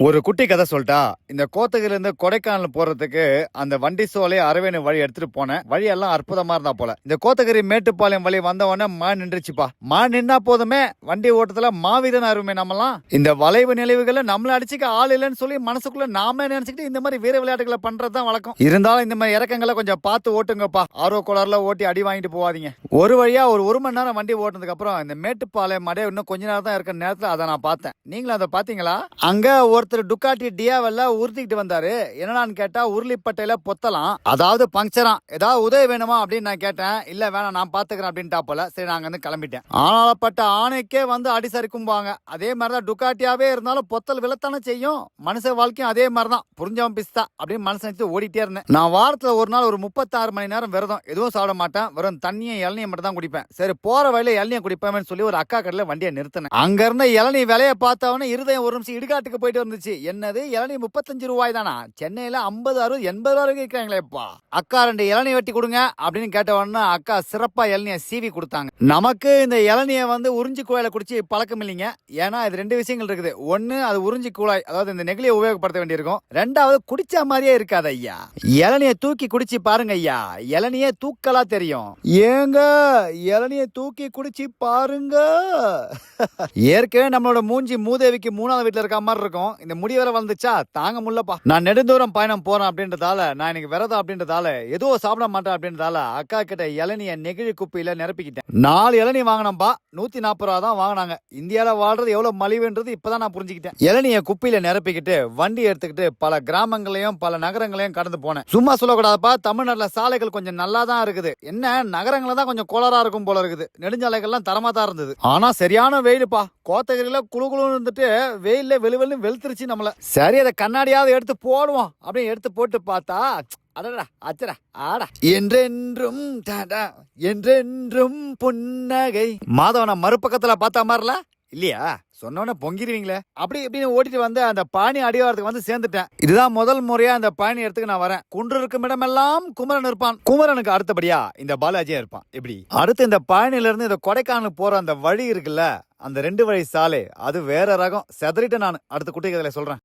ஒரு குட்டி கதை சொல்லிட்டா. இந்த கோத்தகில இருந்து கொடைக்கானல் போறதுக்கு அந்த வண்டி சோலை அரவேணு வழி எடுத்துட்டு போனேன். வழியெல்லாம் அற்புதமா இருந்தா போல. இந்த கோத்தகிரி மேட்டுப்பாளையம் வழி வந்தவொடனே மா நின்றுச்சுப்பா. மா நின்னா போதுமே வண்டி ஓட்டத்துல மாவீரன் அருமை நம்மலாம். இந்த வளைவு நிலைவுகளை நம்மள அடிச்சுக்க ஆள் இல்லைன்னு சொல்லி மனசுக்குள்ள நாமே நினைச்சுக்கிட்டு இந்த மாதிரி வீர விளையாட்டுகளை பண்றதுதான் வழக்கம். இருந்தாலும் இந்த மாதிரி இறக்கங்களை கொஞ்சம் பார்த்து ஓட்டுங்கப்பா. ஆர்வ கோளாறுல ஓட்டி அடி வாங்கிட்டு போவாதீங்க. ஒரு வழியா ஒரு ஒரு மணி நேரம் வண்டி ஓட்டினதுக்கு அப்புறம் இந்த மேட்டுப்பாளையம் மடைய இன்னும் கொஞ்ச நேரம் தான் இருக்கிற நேரத்துல அதை நான் பார்த்தேன். நீங்களும் அதை பாத்தீங்களா அங்க ஒருத்தர் டுக்காட்டி டியாவெல்ல உருத்திக்கிட்டு வந்தாரு. என்னடான்னு கேட்டா உருளிப்பட்டையில பொத்தலாம். அதாவது பங்க்சரா ஏதாவது உதவி வேணுமா அப்படின்னு நான் கேட்டேன். இல்ல வேணாம் நான் பாத்துக்கிறேன் அப்படின்ட்டா போல. சரி நாங்க வந்து கிளம்பிட்டேன். ஆனாலப்பட்ட ஆணைக்கே வந்து அடி சரிக்கும்பாங்க. அதே மாதிரிதான் டுக்காட்டியாவே இருந்தாலும் பொத்தல் விழத்தானே செய்யும். மனுஷ வாழ்க்கையும் அதே மாதிரிதான். புரிஞ்சவன் பிஸ்தா அப்படின்னு மனசு நினைச்சு ஓடிட்டே இருந்தேன். நான் வாரத்துல ஒரு நாள் ஒரு முப்பத்தாறு மணி நேரம் விரதம். எதுவும் சாப்பிட மாட்டேன். வெறும் தண்ணியும் இளநியும் மட்டும் தான் குடிப்பேன். சரி போற வழியில இளநியை குடிப்பேன் சொல்லி ஒரு அக்கா கடையில வண்டியை நிறுத்தினேன். அங்க இருந்த இளநீ விலையை பார்த்தவன இருதயம் ஒரு நிமிஷம் இடுகாட்டுக்கு போயிட்டு இருந்துச்சு. என்னது? இளநீ முப்பத்தஞ்சு ரூபாய் தானா? சென்னையில ஐம்பது அறுபது எண்பது ரூபாய் வரைக்கும் இருக்கிறாங்களேப்பா அக்கா ரெண்டு இளநீ வெட்டி கொடுங்க அப்படின்னு கேட்ட உடனே அக்கா சிறப்பா இளநிய சீவி கொடுத்தாங்க. நமக்கு இந்த இளநிய வந்து உறிஞ்சி குழாயில குடிச்சு பழக்கம் இல்லைங்க. ஏன்னா இது ரெண்டு விஷயங்கள் இருக்குது. ஒன்னு அது உறிஞ்சி குழாய் அதாவது இந்த நெகிழியை உபயோகப்படுத்த வேண்டியிருக்கும். ரெண்டாவது குடிச்ச மாதிரியே இருக்காது ஐயா. இளநிய தூக்கி குடிச்சு பாருங்க ஐயா. இளநிய தூக்கலா தெரியும். ஏங்க இளநிய தூக்கி குடிச்சு பாருங்க. ஏற்கனவே நம்மளோட மூஞ்சி மூதேவிக்கு மூணாவது வீட்டுல இருக்க மாதிரி இருக்கும். இந்த முடி வேற வந்துச்சா? தாங்க முடியலப்பா. நான் நெடுந்தூரம் பயணம் போறேன் அப்படின்றதால நான் இன்னைக்கு விரதம் அப்படின்றதால எதுவும் சாப்பிட மாட்டேன் அப்படின்றதால அக்கா கிட்ட இளநிய நெகிழி குப்பையில நிரப்பிக்கிட்டேன். நாலு இளநி வாங்கினப்பா நூத்தி நாற்பது ரூபா தான் வாங்கினாங்க. இந்தியாவில் வாழ்றது எவ்வளவு மலிவுன்றது இப்பதான் நான் புரிஞ்சுக்கிட்டேன். இளநிய குப்பையில நிரப்பிக்கிட்டு வண்டி எடுத்துக்கிட்டு பல கிராமங்களையும் பல நகரங்களையும் கடந்து போனேன். சும்மா சொல்லக்கூடாதுப்பா. தமிழ்நாட்டில் சாலைகள் கொஞ்சம் நல்லா தான் இருக்குது. என்ன? நகரங்களை தான் கொஞ்சம் கோளாறா இருக்கும் போல இருக்குது. நெடுஞ்சாலைகள்லாம் தரமா தான் இருந்தது. ஆனா சரியான வெயிலுப்பா. கோத்தகிரியில குளு குளுன்னு இருந்துட்டு வெயில்ல வெளுவெளு வெளுத்துருச்சு நம்மள. சரி அதை கண்ணாடியாவது எடுத்து போடுவோம் அப்படின்னு எடுத்து போட்டு பார்த்தா அடடா அச்சடா ஆடா. என்றென்றும் டாடா என்றென்றும் புன்னகை. மாதவன மறுபக்கத்துல பார்த்தா மாதிரில? இல்லையா? சொன்னோன்னே பொங்கிருவீங்களே அப்படி இப்படின்னு ஓட்டிட்டு வந்து அந்த பாணி அடிவாரத்துக்கு வந்து சேர்ந்துட்டேன். இதுதான் முதல் முறையா அந்த பாணி இடத்துக்கு நான் வரேன். குன்று இருக்கும் இடமெல்லாம் குமரன் இருப்பான். குமரனுக்கு அடுத்தபடியா இந்த பாலாஜியா இருப்பான். எப்படி? அடுத்து இந்த பாணியில இருந்து இந்த கொடைக்கானல் போற அந்த வழி இருக்குல்ல அந்த ரெண்டு வழி சாலை அது வேற ரகம். செதறிட்டு நான். அடுத்த குட்டி கதையில சொல்றேன்.